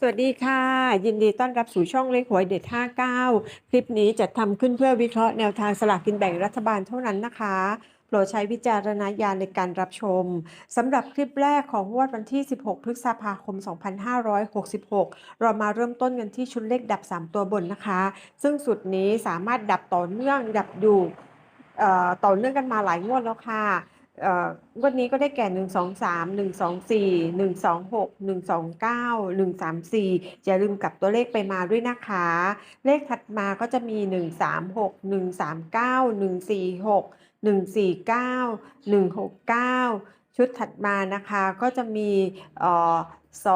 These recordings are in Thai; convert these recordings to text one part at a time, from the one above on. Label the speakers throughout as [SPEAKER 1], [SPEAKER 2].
[SPEAKER 1] สวัสดีค่ะ ยินดีต้อนรับสู่ช่องเลขหวยเด็ด 59 คลิปนี้จะทำขึ้นเพื่อวิเคราะห์แนวทางสลากกินแบ่งรัฐบาลเท่านั้นนะคะโปรดใช้วิจารณญาณในการรับชมสำหรับคลิปแรกของงวดวันที่ 16 พฤษภาคม 2566 เรามาเริ่มต้นกันที่ชุดเลขดับ 3 ตัวบนนะคะ ซึ่งสุดนี้สามารถดับต่อเนื่องดับอยู่ต่อเนื่องกันมาหลายงวดแล้วค่ะ วดนี้ก็ได้แก่ 1 2 3 1 2 4 1 2 6 1 2 9 1 3 4 อย่าลืมกลับตัวเลขไปมาด้วยนะคะ เลขถัดมาก็จะมี 1 3 6 1 3 9 1 4 6 1 4 9 1 6 9 ชุดถัดมานะคะก็จะมีเอ่อ2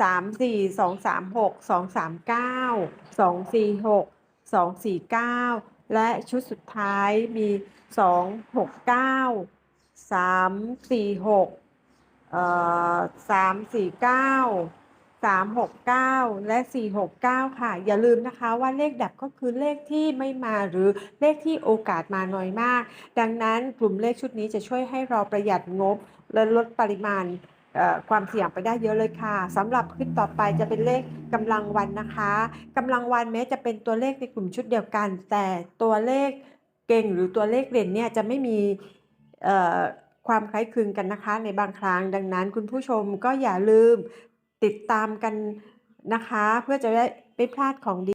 [SPEAKER 1] 3 4 2 3 6 2 3 9 2 4 6 2 4 9และชุดสุดท้ายมีสองหกเก้า สามสี่หกเอ่อสามสี่เก้าสามหกเก้าและสี่หกเก้าค่ะ อย่าลืมนะคะว่าเลขดับก็คือเลขที่ไม่มาหรือเลขที่โอกาสมาน้อยมาก ดังนั้นกลุ่มเลขชุดนี้จะช่วยให้เราประหยัดงบและลดปริมาณ ความเสี่ยงไปได้เยอะเลยค่ะสำหรับคลิปต่อไปจะเป็นเลขกำลังวันนะคะกำลังวันแม้จะเป็นตัวเลขในกลุ่มชุดเดียวกัน แต่ตัวเลขเก่งหรือตัวเลขเด่นเนี่ยจะไม่มีความคล้ายคลึงกันนะคะ ในบางครั้งดังนั้นคุณผู้ชมก็อย่าลืมติดตามกันนะคะ เพื่อจะได้ไม่พลาดของดี